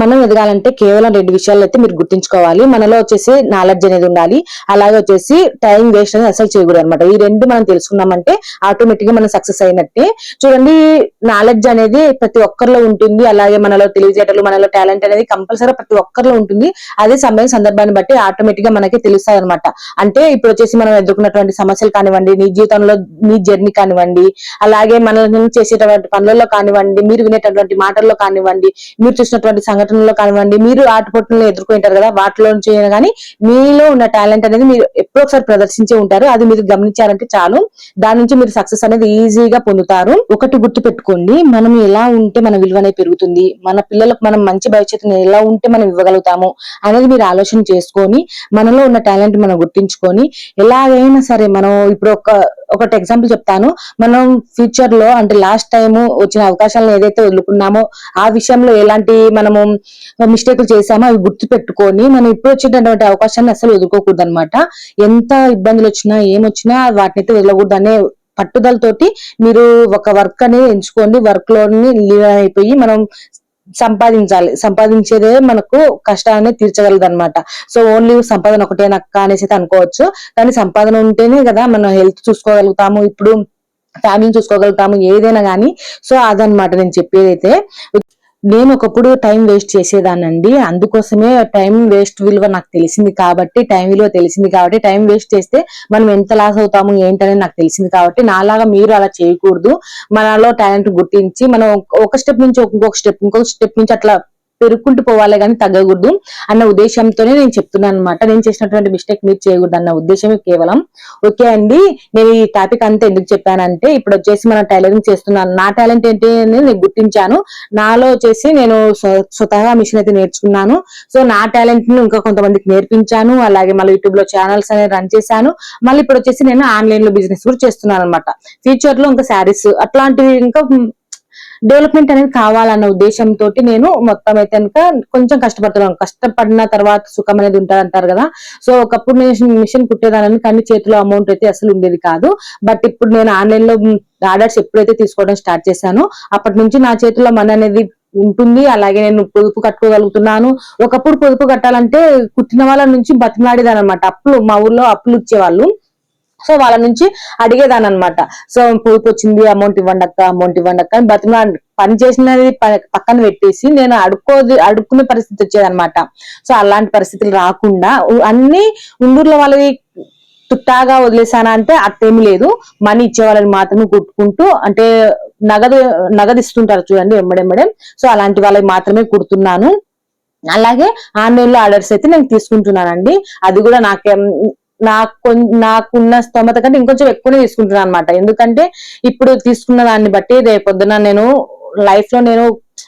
మనం ఎదగాలంటే కేవలం రెండు విషయాలు అయితే మీరు గుర్తుంచుకోవాలి. మనలో వచ్చేసి నాలెడ్జ్ అనేది ఉండాలి. అలాగే వచ్చేసి టైం వేస్ట్ అనేది అసలు చేయకూడదు అనమాట ఈ రెండు మనం తెలుసుకున్నామంటే ఆటోమేటిక్గా మనం సక్సెస్ అయినట్టే. చూడండి నాలెడ్జ్ అనేది ప్రతి ఒక్కరిలో ఉంటుంది. అలాగే మనలో తెలివితేటలు మనలో టాలెంట్ అనేది కంపల్సరీ ప్రతి ఒక్కరిలో ఉంటుంది. అదే సమయం సందర్భాన్ని బట్టి ఆటోమేటిక్గా మనకి తెలుస్తుంది అనమాట అంటే ఇప్పుడు వచ్చేసి మనం ఎదుర్కొన్నటువంటి సమస్యలు కానివ్వండి నీ జీవితంలో నీ జర్నీ కానివ్వండి అలాగే మనల్ని చేసేటటువంటి పనులలో కానివ్వండి మీరు వినేటటువంటి మాటల్లో కానివ్వండి మీరు చూసినటువంటి సంఘటనలో కానివ్వండి మీరు ఆటపోట్లను ఎదుర్కొంటారు కదా వాటిలో నుంచి కానీ మీలో ఉన్న టాలెంట్ అనేది మీరు ఎప్పుడో ఒకసారి ప్రదర్శించే ఉంటారు. అది మీరు గమనించారంటే చాలు. దాని నుంచి మీరు సక్సెస్ అనేది ఈజీగా పొందుతారు. ఒకటి గుర్తు పెట్టుకోండి మనం ఎలా ఉంటే మన విలువ అనేది పెరుగుతుంది. మన పిల్లలకు మనం మంచి భవిష్యత్తుని ఎలా ఉంటే మనం ఇవ్వగలుగుతాము అనేది మీరు ఆలోచన చేసుకొని మనలో ఉన్న టాలెంట్ మనం గుర్తించుకొని ఎలాగైనా సరే మనం ఇప్పుడు ఒక ఒకటి ఎగ్జాంపుల్ చెప్తాను. మనం ఫ్యూచర్లో అంటే లాస్ట్ టైం వచ్చిన అవకాశాలను ఏదైతే వదులుకున్నామో ఆ విషయంలో ఎలాంటి మనము మిస్టేక్లు చేసామో అవి గుర్తు పెట్టుకొని మనం ఇప్పుడు వచ్చేటటువంటి అవకాశాన్ని అసలు వదులుకోకూడదు అనమాట ఎంత ఇబ్బందులు వచ్చినా ఏమొచ్చినా వాటిని అయితే వదలకూడదు అనే పట్టుదలతోటి మీరు ఒక వర్క్ అనేది ఎంచుకోండి. వర్క్లోని లీవ్ అయిపోయి మనం సంపాదించాలి. సంపాదించేదే మనకు కష్టాన్ని తీర్చగలదు అనమాట సో ఓన్లీ సంపాదన ఒకటేనక్క అనేసి అయితే అనుకోవచ్చు. కానీ సంపాదన ఉంటేనే కదా మనం హెల్త్ చూసుకోగలుగుతాము. ఇప్పుడు ఫ్యామిలీని చూసుకోగలుగుతాము. ఏదైనా కానీ సో అదనమాట నేను చెప్పేదైతే. నేను ఒకప్పుడు టైం వేస్ట్ చేసేదానండి అందుకోసమే టైం వేస్ట్ విలువ నాకు తెలిసింది కాబట్టి టైం విలువ తెలిసింది కాబట్టి టైం వేస్ట్ చేస్తే మనం ఎంత లాస్ అవుతాము ఏంటనేది నాకు తెలిసింది కాబట్టి నాలాగా మీరు అలా చేయకూడదు. మనలో టాలెంట్ గుర్తించి మనం ఒక స్టెప్ నుంచి ఇంకొక స్టెప్ ఇంకొక స్టెప్ నుంచి అట్లా పెరుక్కుంటూ పోవాలి కానీ తగ్గకూడదు అన్న ఉద్దేశంతోనే నేను చెప్తున్నాను అనమాట నేను చేసినటువంటి మిస్టేక్ మీరు చేయకూడదు అన్న ఉద్దేశమే కేవలం. ఓకే అండి? నేను ఈ టాపిక్ అంతా ఎందుకు చెప్పానంటే ఇప్పుడు వచ్చేసి మన టైలరింగ్ చేస్తున్నాను నా టాలెంట్ ఏంటి అని నేను గుర్తించాను. నాలో వచ్చేసి నేను స్వతహా మిషన్ అయితే నేర్చుకున్నాను. సో నా టాలెంట్ని ఇంకా కొంతమందికి నేర్పించాను. అలాగే మళ్ళీ యూట్యూబ్లో ఛానల్స్ అనేది రన్ చేశాను. మళ్ళీ ఇప్పుడు వచ్చేసి నేను ఆన్లైన్లో బిజినెస్ కూడా చేస్తున్నాను అనమాట ఫ్యూచర్లో ఇంకా శారీస్ అట్లాంటివి ఇంకా డెవలప్మెంట్ అనేది కావాలన్న ఉద్దేశంతో నేను మొత్తం అయితే కనుక కొంచెం కష్టపడుతున్నాను. కష్టపడిన తర్వాత సుఖం అనేది ఉంటుంది అంటారు కదా. సో ఒకప్పుడు నేను మిషన్ కుట్టేదానని కానీ చేతిలో అమౌంట్ అయితే అసలు ఉండేది కాదు. బట్ ఇప్పుడు నేను ఆన్లైన్లో ఆర్డర్స్ ఎప్పుడైతే తీసుకోవడం స్టార్ట్ చేశానో అప్పటి నుంచి నా చేతిలో మనీ అనేది ఉంటుంది. అలాగే నేను పొదుపు కట్టుకోగలుగుతున్నాను. ఒకప్పుడు పొదుపు కట్టాలంటే కుట్టిన వాళ్ళ నుంచి బతిమలాడేదాన్ని అనమాట అప్పులు మా ఊర్లో అప్పులు ఇచ్చేవాళ్ళు. సో వాళ్ళ నుంచి అడిగేదాని అనమాట సో పూర్తి వచ్చింది అమౌంట్ ఇవ్వండి అక్క అమౌంట్ ఇవ్వండి అక్క అని బతిమా పని చేసినది ప- పక్కన పెట్టేసి నేను అడుక్కోది అడుక్కునే పరిస్థితి వచ్చేదనమాట సో అలాంటి పరిస్థితులు రాకుండా అన్ని ఉండూర్లో వాళ్ళది తుట్టాగా వదిలేసానా అంటే అట్టేమి లేదు. మనీ ఇచ్చే వాళ్ళని మాత్రమే కుట్టుకుంటూ అంటే నగదు నగదు ఇస్తుంటారు చూడండి ఎంబడెంబడే సో అలాంటి వాళ్ళకి మాత్రమే కుడుతున్నాను. అలాగే ఆన్లైన్లో ఆర్డర్స్ అయితే నేను తీసుకుంటున్నానండి. అది కూడా నాకే నాకు నాకున్న స్తోమత కంటే ఇంకొంచెం ఎక్కువనే తీసుకుంటున్నాను అనమాట ఎందుకంటే ఇప్పుడు తీసుకున్న దాన్ని బట్టి రేపు పొద్దున నేను లైఫ్లో నేను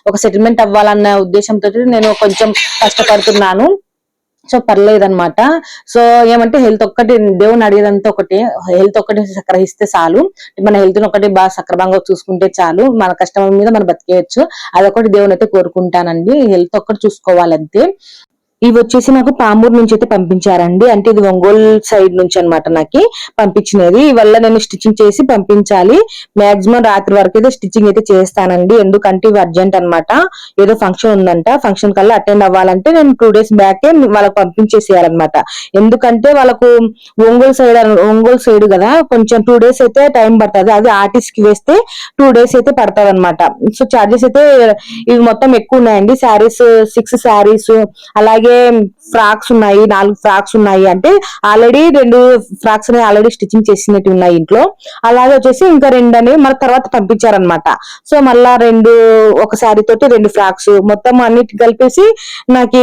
ఒక సెటిల్మెంట్ అవ్వాలన్న ఉద్దేశంతో నేను కొంచెం కష్టపడుతున్నాను. సో పర్లేదు అనమాట సో ఏమంటే హెల్త్ ఒక్కటి దేవుని అడిగేదంతా ఒకటి. హెల్త్ ఒక్కటి సక్రహిస్తే చాలు. మన హెల్త్ ఒకటి బాగా సక్రమంగా చూసుకుంటే చాలు. మన కష్టం మీద మనం బతికేయచ్చు. అదొకటి దేవుని అయితే కోరుకుంటానండి. హెల్త్ ఒక్కటి చూసుకోవాలంతే. ఇవి వచ్చేసి నాకు పామూరు నుంచి అయితే పంపించారండి. అంటే ఇది ఒంగోలు సైడ్ నుంచి అన్నమాట నాకు పంపించినది. వల్ల నేను స్టిచ్చింగ్ చేసి పంపించాలి. మాక్సిమం రాత్రి వరకు అయితే స్టిచ్చింగ్ అయితే చేస్తానండి. ఎందుకంటే ఇవి అర్జెంట్ అన్నమాట. ఏదో ఫంక్షన్ ఉందంట. ఫంక్షన్ కల్లా అటెండ్ అవ్వాలంటే నేను టూ డేస్ బ్యాకే వాళ్ళకి పంపించేసేయాలన్నమాట. ఎందుకంటే వాళ్ళకు ఒంగోలు సైడ్ ఒంగోలు సైడ్ కదా కొంచెం టూ డేస్ అయితే టైం పడుతుంది. అది ఆర్టిస్ట్కి వేస్తే టూ డేస్ అయితే పడుతుంది అనమాట సో చార్జెస్ అయితే ఇవి మొత్తం ఎక్కువ ఉన్నాయండి. శారీస్ సిక్స్ శారీస్ అలాగే ఫ్రాక్స్ ఉన్నాయి నాలుగు ఫ్రాక్స్ ఉన్నాయి అంటే ఆల్రెడీ రెండు ఫ్రాక్స్ అనేవి ఆల్రెడీ స్టిచ్చింగ్ చేసినట్టు ఉన్నాయి ఇంట్లో. అలాగే వచ్చేసి ఇంకా రెండు అనేవి మన తర్వాత పంపించారనమాట సో మళ్ళా రెండు ఒక శారీ తోటి రెండు ఫ్రాక్స్ మొత్తం అన్నిటి కలిపేసి నాకు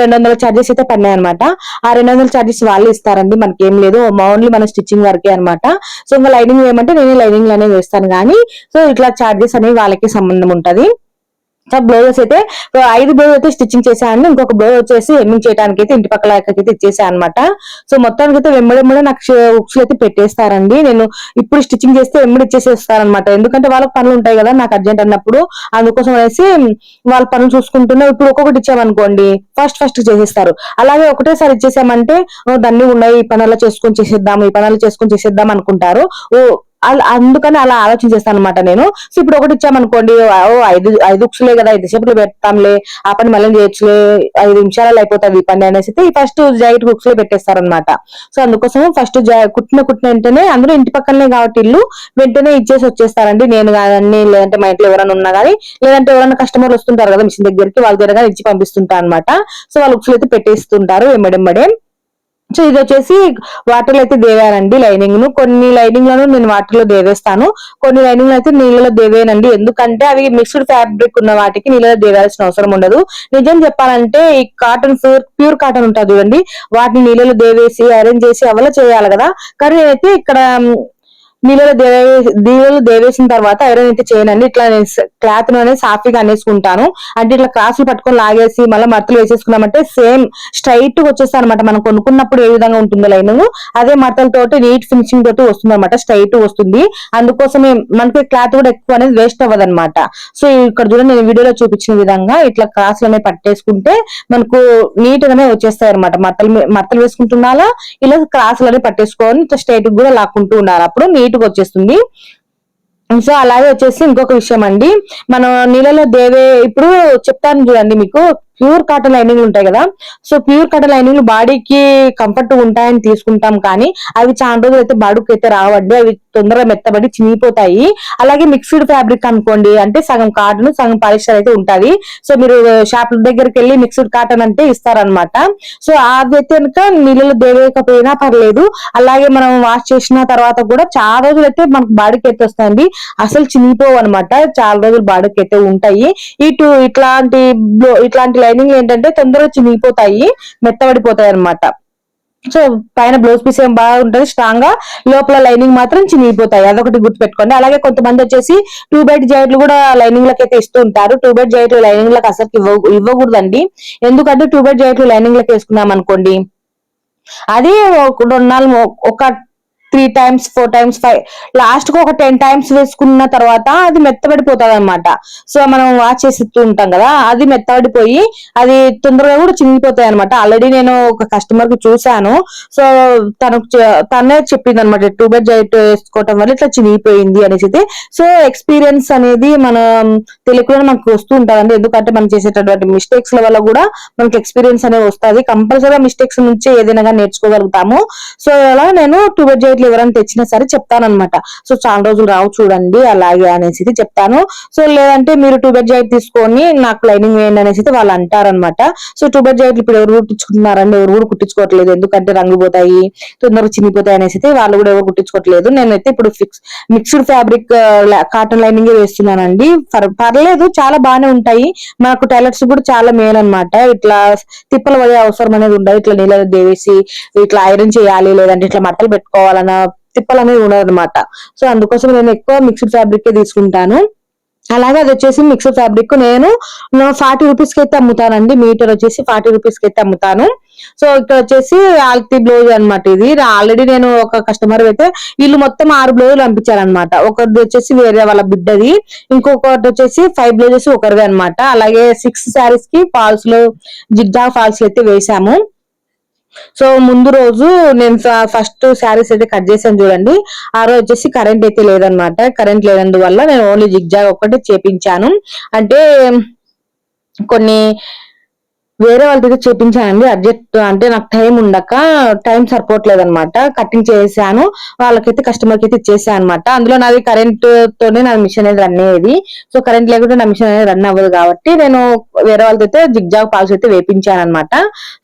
రెండు వందల చార్జెస్ అయితే పడినాయి అనమాట ఆ రెండు వందల చార్జెస్ వాళ్ళు ఇస్తారండి మనకి ఏం లేదు ఓన్లీ మన స్టిచ్చింగ్ వరకే అన్నమాట. సో ఇంకా లైనింగ్ వేయమంటే నేను లైనింగ్ అనేది వేస్తాను కానీ సో ఇట్లా చార్జెస్ అనేవి వాళ్ళకి సంబంధం ఉంటుంది. బ్లౌజెస్ అయితే ఐదు బ్లౌజ్ అయితే స్టిచ్చింగ్ చేశాను. ఇంకొక బ్లౌజ్ వచ్చేసి హెమ్మింగ్ చేయడానికి అయితే ఇంటి పక్కల అయితే ఇచ్చేసాను అనమాట సో మొత్తానికి అయితే వెంబడెంబడే నాకు ఉక్స్ అయితే పెట్టేస్తారండి. నేను ఇప్పుడు స్టిచ్చింగ్ చేస్తే వెంబడి ఇచ్చేసేస్తారనమాట ఎందుకంటే వాళ్ళకి పనులు ఉంటాయి కదా నాకు అర్జెంట్ అన్నప్పుడు. అందుకోసం అనేసి వాళ్ళ పనులు చూసుకుంటున్నా. ఇప్పుడు ఒక్కొక్కటి ఇచ్చామనుకోండి ఫస్ట్ ఫస్ట్ చేసేస్తారు. అలాగే ఒకటేసారి ఇచ్చేసామంటే దాన్ని ఉన్నాయి ఈ పనులు చేసుకొని చేసేద్దాం ఈ పనులు చేసుకొని చేసేద్దాం అనుకుంటారు. ఓ అందుకని అలా ఆలోచించేస్తాను అనమాట నేను. సో ఇప్పుడు ఒకటి ఇచ్చామనుకోండి ఓ ఐదు ఐదు ఉక్సులే కదా ఐదు సేపులు పెడతాంలే ఆ పని మళ్ళీ చేయొచ్చులే ఐదు నిమిషాలలో అయిపోతుంది ఈ పని అనేసి అయితే ఈ ఫస్ట్ జాకెట్ ఉక్సులే పెట్టేస్తారనమాట సో అందుకోసం ఫస్ట్ కుట్టిన కుట్టిన వెంటనే అందరూ ఇంటి పక్కనే కాబట్టి ఇల్లు వెంటనే ఇచ్చేసి వచ్చేస్తారండి. నేను కానీ లేదంటే మా ఇంట్లో ఎవరైనా ఉన్నా కానీ లేదంటే ఎవరైనా కస్టమర్లు వస్తుంటారు కదా మిషన్ దగ్గరికి వాళ్ళ దగ్గర ఇచ్చి పంపిస్తుంటారు అనమాట సో వాళ్ళు ఉక్సులు అయితే పెట్టేస్తుంటారు ఎమ్మడెమ్మడే. సో ఇది వచ్చేసి వాటర్లో అయితే దేవానండి లైనింగ్ను. కొన్ని లైనింగ్లను నేను వాటర్లో దేవేస్తాను. కొన్ని లైనింగ్ అయితే నీళ్ళలో దేవేనండి ఎందుకంటే అవి మిక్స్డ్ ఫ్యాబ్రిక్ ఉన్న వాటికి నీళ్ళలో దేవాల్సిన అవసరం ఉండదు. నిజం చెప్పాలంటే ఈ కాటన్ ప్యూర్ ప్యూర్ కాటన్ ఉంటుంది చూడండి. వాటిని నీళ్ళలో దేవేసి అరేంజ్ చేసి అవలా చేయాలి కదా. కానీ నేనైతే ఇక్కడ నీళ్ళలో దేవే నీళ్ళలో దేవేసిన తర్వాత ఐరన్ అయితే చేయనండి ఇట్లా నేను క్లాత్ అనేది సాఫీగా అనేసుకుంటాను. అంటే ఇట్లా క్రాసులు పట్టుకొని లాగేసి మళ్ళీ మరతలు వేసేసుకున్నామంటే సేమ్ స్ట్రైట్గా వచ్చేస్తాను అనమాట మనం కొనుక్కున్నప్పుడు ఏ విధంగా ఉంటుందో లైనింగ్ అదే మడతలతోటి నీట్ ఫినిషింగ్ తోటి వస్తుంది అనమాట స్ట్రైట్ వస్తుంది. అందుకోసమే మనకి క్లాత్ కూడా ఎక్కువ అనేది వేస్ట్ అవ్వదు అనమాట సో ఇక్కడ చూడండి నేను వీడియోలో చూపించిన విధంగా ఇట్లా క్రాసులు అనేవి పట్టేసుకుంటే మనకు నీట్ గానే వచ్చేస్తాయి అనమాట మడతలు మీ- వేసుకుంటున్నాలా ఇలా క్రాసులు అనేవి పట్టేసుకొని ఇట్లా స్ట్రైట్ కూడా లాక్కుంటూ ఉండాలి. అప్పుడు నీట్ గా వచ్చేస్తుంది. సో అలాగే వచ్చేసి ఇంకొక విషయం అండి మనం నీళ్ళలో దేవే ఇప్పుడు చెప్తాను చూడండి మీకు. ప్యూర్ కాటన్ లైనింగ్ ఉంటాయి కదా. సో ప్యూర్ కాటన్ లైనింగ్ బాడీకి కంఫర్ట్ ఉంటాయని తీసుకుంటాం కానీ అవి చాలా రోజులు అయితే బాడీకి అయితే రావండి. అవి తొందరగా మెత్తబడి చినిగిపోతాయి. అలాగే మిక్స్డ్ ఫ్యాబ్రిక్ అనుకోండి అంటే సగం కాటన్ సగం పాలిస్టర్ అయితే ఉంటది. సో మీరు షాప్ దగ్గరికి వెళ్ళి మిక్స్డ్ కాటన్ అంటే ఇస్తారనమాట సో అది అయితే కనుక నీళ్ళలో దేవేయకపోయినా పర్లేదు. అలాగే మనం వాష్ చేసిన తర్వాత కూడా చాలా రోజులు అయితే మనకు బాడీకి అయితే వస్తాయండి. అసలు చినిగిపోవు అనమాట చాలా రోజులు బాడీకి అయితే ఉంటాయి. ఇటు ఇట్లాంటి ఇట్లాంటి లైనింగ్ ఏంటంటే తొందరగా చినిగిపోతాయి మెత్తబడిపోతాయి అన్నమాట. సో పైన బ్లౌజ్ పీస్ ఏం బాగుంటది స్ట్రాంగ్గా లోపల లైనింగ్ మాత్రం చినిగిపోతాయి అదొకటి గుర్తుపెట్టుకోండి. అలాగే కొంతమంది వచ్చేసి టూ బెడ్ జాకెట్లు కూడా లైనింగ్ లకి అయితే ఇస్తూ ఉంటారు. టూ బెడ్ జాయిట్లు లైనింగ్లకు అసలు ఇవ్వ ఇవ్వకూడదండి. ఎందుకంటే టూ బెడ్ జాకెట్లు లైనింగ్ లకి వేసుకున్నాం అనుకోండి అది రెండు నాలుగు ఒక three times four times five లాస్ట్కు ఒక టెన్ టైమ్స్ వేసుకున్న తర్వాత అది మెత్తబడిపోతుంది అనమాట సో మనం వాచ్ చేసి ఉంటాం కదా అది మెత్తబడిపోయి అది తొందరగా కూడా చినిగిపోతాయి అనమాట ఆల్రెడీ నేను ఒక కస్టమర్కి చూశాను. సో తనకు చె- తనే చెప్పింది అనమాట టూ బెడ్ జైట్ వేసుకోవటం వల్ల ఇట్లా చినిగిపోయింది అనేసి సో ఎక్స్పీరియన్స్ అనేది మనం తెలియకుండా మనకు వస్తూ ఉంటుందండి. ఎందుకంటే మనం చేసేటటువంటి మిస్టేక్స్ వల్ల కూడా మనకి ఎక్స్పీరియన్స్ అనేది వస్తుంది. కంపల్సరీగా మిస్టేక్స్ నుంచి ఏదైనా నేర్చుకోగలుగుతాము. సో అలా నేను టూ బెడ్ జైట్లు ఎవరైనా తెచ్చినా సరే చెప్తాను అనమాట సో చాలా రోజులు రావు చూడండి అలాగే అనేసి చెప్తాను. సో లేదంటే మీరు టూ బెడ్ జైట్ తీసుకొని నాకు లైనింగ్ వేయండి అనేసి వాళ్ళు అంటారనమాట సో టూ బెడ్ జైట్లు ఇప్పుడు ఎవరు కుట్టించుకుంటున్నారండి? ఎవరు కూడా కుట్టించుకోవట్లేదు. ఎందుకంటే రంగు పోతాయి తొందరగా చినిగిపోతాయి అనేసి అయితే వాళ్ళు కూడా ఎవరు కుట్టించుకోవట్లేదు. నేనైతే ఇప్పుడు fix mixed fabric cotton lining వేస్తున్నానండి. పర్- పర్లేదు చాలా బాగానే ఉంటాయి. మనకు టైలర్స్ కూడా చాలా మేలు అన్నమాట. ఇట్లా తిప్పలు పడే అవసరం అనేది ఉండదు. ఇట్లా నీళ్ళ దేవేసి ఇట్లా ఐరన్ చేయాలి లేదంటే ఇట్లా మట్టలు పెట్టుకోవాలన్న తిప్పలు అనేది ఉండదు అనమాట సో అందుకోసం నేను ఎక్కువ మిక్స్డ్ ఫ్యాబ్రిక్ తీసుకుంటాను. అలాగే అది వచ్చేసి మిక్స్డ్ ఫ్యాబ్రిక్ నేను ఫార్టీ రూపీస్కి అయితే అమ్ముతానండి. మీటర్ వచ్చేసి ఫార్టీ రూపీస్కి అయితే అమ్ముతాను. సో ఇక్కడ వచ్చేసి ఆల్తి బ్లౌజ్ అనమాట ఇది. ఆల్రెడీ నేను ఒక కస్టమర్ అయితే వీళ్ళు మొత్తం ఆరు బ్లౌజులు పంపించారనమాట ఒకటి వచ్చేసి వేరే వాళ్ళ బిడ్డది. ఇంకొకటి వచ్చేసి ఫైవ్ బ్లౌజెస్ ఒకరివి అన్నమాట. అలాగే సిక్స్ శారీస్కి ఫాల్స్లో జిగ్జా ఫాల్స్ అయితే వేసాము సో ముందు రోజు నేను ఫస్ట్ శారీస్ అయితే కట్ చేశాను చూడండి. ఆ రోజు వచ్చేసి కరెంట్ అయితే లేదనమాట కరెంట్ లేనందువల్ల నేను ఓన్లీ జిగ్జాగ్ ఒక్కటే చేపించాను. అంటే కొన్ని వేరే వాళ్ళతో చేపించానండి. అర్జెంట్ అంటే నాకు టైం ఉండక టైం సరిపోవట్లేదు అనమాట కటింగ్ చేశాను. వాళ్ళకైతే కస్టమర్కి అయితే ఇచ్చేసాను అనమాట. అందులో నాది కరెంట్ తోనే నా మిషన్ అనేది రన్ అయ్యేది. సో కరెంట్ లేకుండా నా మిషన్ అనేది రన్ అవ్వదు కాబట్టి నేను వేరే వాళ్ళతో అయితే జిగ్జాగ్ పాల్స్ అయితే వేపించాను అనమాట.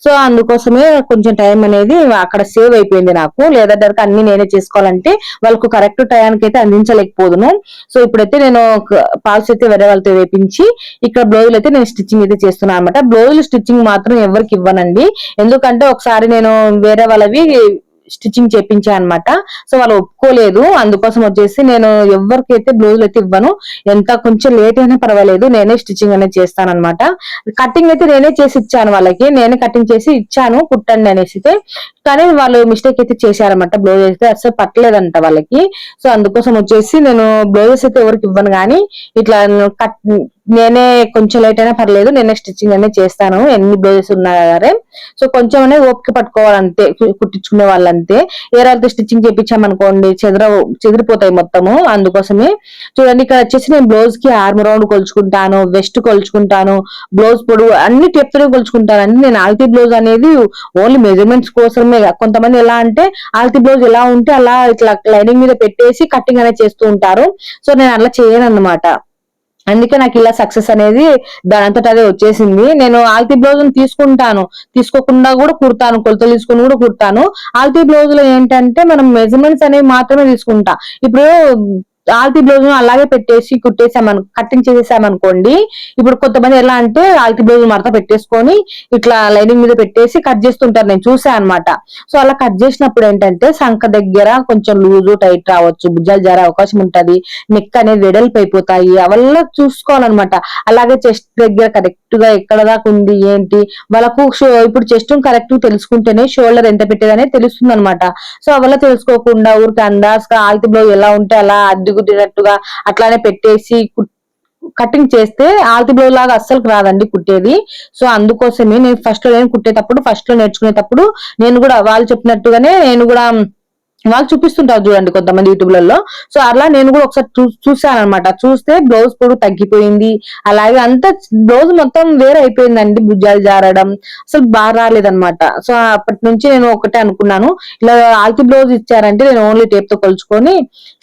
సో అందుకోసమే కొంచెం టైం అనేది అక్కడ సేవ్ అయిపోయింది నాకు. లేదంటే అన్ని నేనే చేసుకోవాలంటే వాళ్ళకు కరెక్ట్ టయానికి అయితే అందించలేకపోదును. సో ఇప్పుడైతే నేను పాల్స్ అయితే వేరే వాళ్ళతో వేపించి ఇక్కడ బ్లౌజులు అయితే నేను స్టిచ్చింగ్ అయితే చేస్తున్నాను అనమాట. బ్లౌజులు స్టిచ్చింగ్ మాత్రం ఎవరికి ఇవ్వనండి. ఎందుకంటే ఒకసారి నేను వేరే వాళ్ళవి స్టిచ్చింగ్ చేపించాను అనమాట సో వాళ్ళు ఒప్పుకోలేదు. అందుకోసం వచ్చేసి నేను ఎవరికైతే బ్లౌజులు అయితే ఇవ్వను ఎంత కొంచెం లేట్ అయినా పర్వాలేదు నేనే స్టిచ్చింగ్ అనేది చేస్తాను అనమాట కటింగ్ అయితే నేనే చేసి ఇచ్చాను వాళ్ళకి. నేనే కటింగ్ చేసి ఇచ్చాను కుట్టండి అనేసి అయితే. కానీ వాళ్ళు మిస్టేక్ అయితే చేశారనమాట బ్లౌజ్ అయితే అసలు పట్టలేదంట వాళ్ళకి. సో అందుకోసం వచ్చేసి నేను బ్లౌజెస్ అయితే ఎవరికి ఇవ్వను. కానీ ఇట్లా కట్ నేనే కొంచెం లేట్ అయినా పర్లేదు నేనే స్టిచ్చింగ్ అనేది చేస్తాను ఎన్ని బ్లౌజెస్ ఉన్నా సరే. సో కొంచెం అనేది ఓపిక పట్టుకోవాలంతే కుట్టించుకునే వాళ్ళంతే. ఏ రాళ్ళతో స్టిచ్చింగ్ చేయించామనుకోండి చెదర చెదిరిపోతాయి మొత్తము అందుకోసమే. చూడండి ఇక్కడ వచ్చేసి నేను బ్లౌజ్కి ఆర్మ్ రౌండ్ కొలుచుకుంటాను వెస్ట్ కొలుచుకుంటాను బ్లౌజ్ పొడుగు అన్ని టేప్ కొలుచుకుంటాను. అండి నేను ఆల్తీ బ్లౌజ్ అనేది ఓన్లీ మెజర్మెంట్స్ కోసమే. కొంతమంది ఎలా అంటే ఆల్తీ బ్లౌజ్ ఎలా ఉంటే అలా ఇట్లా లైనింగ్ మీద పెట్టేసి కటింగ్ అనేది చేస్తూ ఉంటారు. సో నేను అలా చేయను అన్నమాట అందుకే నాకు ఇలా సక్సెస్ అనేది దానంతట అదే వచ్చేసింది. నేను ఆల్తీ బ్లౌజ్ తీసుకుంటాను. తీసుకోకుండా కూడా కుడతాను. కొలతలు తీసుకుని కూడా కుడతాను. ఆల్తీ బ్లౌజ్లో ఏంటంటే మనం మెజర్మెంట్స్ అనేవి మాత్రమే తీసుకుంటా. ఇప్పుడు ఆల్తీ బ్లౌజ్ అలాగే పెట్టేసి కుట్టేసామను కటింగ్ చేసేసామనుకోండి ఇప్పుడు కొంతమంది ఎలా అంటే ఆల్తీ బ్లౌజ్ మడత పెట్టేసుకొని ఇట్లా లైనింగ్ మీద పెట్టేసి కట్ చేస్తుంటారు. నేను చూసాను అన్నమాట. సో అలా కట్ చేసినప్పుడు ఏంటంటే సంఖ దగ్గర కొంచెం లూజు టైట్ రావచ్చు భుజాలు జారే అవకాశం ఉంటది. నెక్ అనేది వెడల్పు అయిపోతాయి అవల్ల చూసుకోవాలన్నమాట. అలాగే చెస్ట్ దగ్గర కరెక్ట్గా ఎక్కడ దాకా ఉంది ఏంటి? వాళ్ళకు షో- ఇప్పుడు చెస్ట్ కరెక్ట్ తెలుసుకుంటేనే షోల్డర్ ఎంత పెట్టేదనేది తెలుస్తుంది అనమాట సో అవల్ల తెలుసుకోకుండా ఊరికి అందాస్ ఆల్తీ ఆల్తి బ్లౌజ్ ఎలా ఉంటే అలా అడ్డుగుట్టినట్టుగా అట్లానే పెట్టేసి కటింగ్ చేస్తే ఆల్తి బ్లౌజ్ లాగా అస్సలు రాదండి కుట్టేది. సో అందుకోసమే నేను ఫస్ట్లో నేను కుట్టేటప్పుడు ఫస్ట్లో నేర్చుకునేటప్పుడు నేను కూడా వాళ్ళు చెప్పినట్టుగానే నేను కూడా వాళ్ళు చూపిస్తుంటారు చూడండి కొంతమంది యూట్యూబ్లలో. సో అలా నేను కూడా ఒకసారి చూ చూసాను అనమాట చూస్తే బ్లౌజ్ పొడవు తగ్గిపోయింది. అలాగే అంతా బ్లౌజ్ మొత్తం వేరే అయిపోయిందండి భుజాలు జారడం. అసలు బాగా రాలేదనమాట సో అప్పటి నుంచి నేను ఒకటే అనుకున్నాను. ఇలా ఆల్తి బ్లౌజ్ ఇచ్చారంటే నేను ఓన్లీ టేప్తో కొలుచుకొని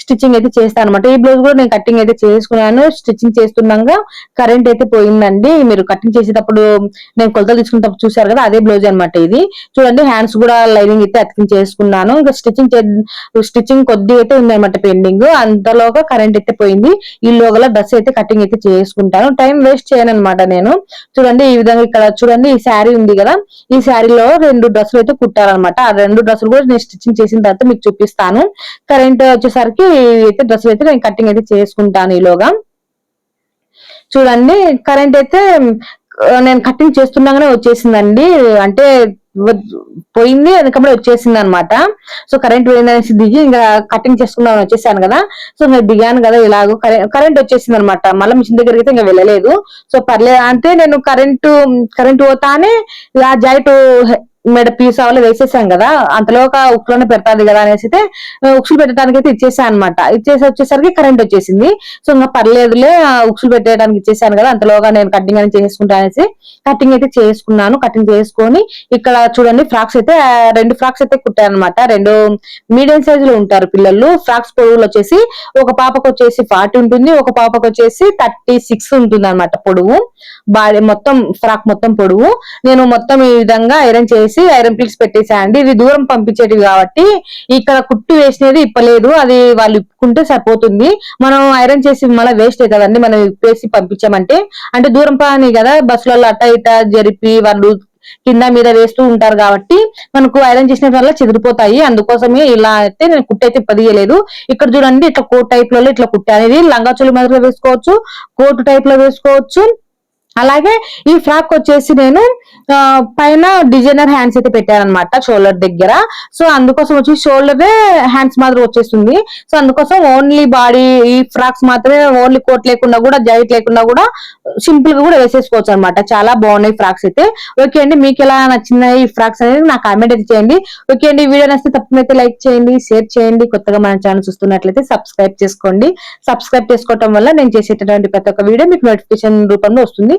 స్టిచ్చింగ్ అయితే చేస్తాను అనమాట ఈ బ్లౌజ్ కూడా నేను కటింగ్ అయితే చేసుకున్నాను. స్టిచ్చింగ్ చేస్తుండగా కరెంట్ అయితే పోయిందండి. మీరు కటింగ్ చేసేటప్పుడు నేను కొలతలు తీసుకునేటప్పుడు చూసారు కదా అదే బ్లౌజ్ అనమాట ఇది. చూడండి హ్యాండ్స్ కూడా లైనింగ్ అయితే అతికింగ్ చేసుకున్నాను ఇంకా స్టిచ్చింగ్ స్టిచ్చింగ్ కొద్దిగా అయితే ఉందన్నమాట పెండింగ్ అంతలోగా కరెంట్ అయితే పోయింది. ఈ లోగల డ్రెస్ అయితే కటింగ్ అయితే చేసుకుంటాను. టైం వేస్ట్ చేయను అనమాట నేను. చూడండి ఈ విధంగా ఇక్కడ చూడండి ఈ శారీ ఉంది కదా. ఈ శారీలో రెండు డ్రెస్సులు అయితే కుట్టారనమాట ఆ రెండు డ్రెస్సులు కూడా నేను స్టిచ్చింగ్ చేసిన తర్వాత మీకు చూపిస్తాను. కరెంట్ వచ్చేసరికి అయితే డ్రెస్సులు అయితే నేను కటింగ్ అయితే చేసుకుంటాను ఈలోగా చూడండి కరెంట్ అయితే నేను కటింగ్ చేస్తుండగానే వచ్చేసిందండి. అంటే పోయింది వెనకబడి వచ్చేసింది అనమాట సో కరెంట్ పోయిందనేసి దిగి ఇంకా కటింగ్ చేసుకుందాం వచ్చేసాను కదా. సో ఇంకా దిగాను కదా ఇలాగో. కరెంట్ వచ్చేసింది అనమాట మళ్ళీ మిషన్ దగ్గరికి అయితే ఇంకా వెళ్ళలేదు. సో పర్లేదు అంటే నేను కరెంటు కరెంట్ పోతానే ఇలా జాయిట్ మెడ పీస్ అవలో వేసేసాం కదా అంతలో ఒక ఉక్కులోనే పెడతాది కదా అనేసి అయితే ఉక్సులు పెట్టడానికి అయితే ఇచ్చేసాను అనమాట ఇచ్చేసి వచ్చేసరికి కరెంట్ వచ్చేసింది. సో ఇంకా పర్లేదులే ఆ ఉక్సులు పెట్టడానికి ఇచ్చేసాను కదా అంతలోగా నేను కటింగ్ అనేది చేసుకుంటా అనేసి కటింగ్ అయితే చేసుకున్నాను. కటింగ్ చేసుకొని ఇక్కడ చూడండి ఫ్రాక్స్ అయితే రెండు ఫ్రాక్స్ అయితే కుట్టాను అనమాట రెండు మీడియం సైజ్లో ఉంటారు పిల్లలు. ఫ్రాక్స్ పొడవులు వచ్చేసి ఒక పాపకు వచ్చేసి ఫార్టీ ఉంటుంది ఒక పాపకు వచ్చేసి థర్టీ సిక్స్ ఉంటుంది అనమాట పొడవు. బాడీ మొత్తం ఫ్రాక్ మొత్తం పొడవు. నేను మొత్తం ఈ విధంగా ఐరన్ చేసి ఐరన్ ప్లీట్స్ పెట్టేసా అండి ఇది దూరం పంపించేటివి కాబట్టి ఇక్కడ కుట్టు వేసినది ఇప్పలేదు. అది వాళ్ళు ఇప్పుకుంటే సరిపోతుంది. మనం ఐరన్ చేసి మళ్ళీ వేస్ట్ అవుతుందండి మనం ఇప్పేసి పంపించామంటే అంటే దూరం పని కదా. బస్సులలో అట్ట ఇట్ట జరిపి వాళ్ళు కింద మీద వేస్తూ ఉంటారు కాబట్టి మనకు ఐరన్ చేసిన వల్ల చెదిరిపోతాయి. అందుకోసమే ఇలా అయితే నేను కుట్టు అయితే పదియలేదు ఇక్కడ చూడండి ఇట్లా కోట్ టైప్లో ఇట్లా కుట్టు అనేది లంగా చోలి మాదిరిగా వేసుకోవచ్చు. కోట్ టైప్లో వేసుకోవచ్చు. అలాగే ఈ ఫ్రాక్ వచ్చేసి నేను పైన డిజైనర్ హ్యాండ్స్ అయితే పెట్టారనమాట షోల్డర్ దగ్గర. సో అందుకోసం వచ్చి షోల్డరే హ్యాండ్స్ మాత్రం వచ్చేస్తుంది. సో అందుకోసం ఓన్లీ బాడీ ఈ ఫ్రాక్స్ మాత్రమే ఓన్లీ కోట్ లేకుండా కూడా జైట్ లేకుండా కూడా సింపుల్గా కూడా వేసేసుకోవచ్చు అనమాట చాలా బాగున్నాయి ఫ్రాక్స్ అయితే. ఓకే అండి మీకు ఎలా నచ్చినాయి ఈ ఫ్రాక్స్ అనేది నాకు కామెంట్ అయితే చేయండి. ఓకే అండి ఈ వీడియో నచ్చితే తప్పనైతే లైక్ చేయండి షేర్ చేయండి. కొత్తగా మన ఛానల్ చూస్తున్నట్లయితే సబ్స్క్రైబ్ చేసుకోండి. సబ్స్క్రైబ్ చేసుకోవటం వల్ల నేను చేసేటటువంటి ప్రతి ఒక్క వీడియో మీకు నోటిఫికేషన్ రూపంలో వస్తుంది.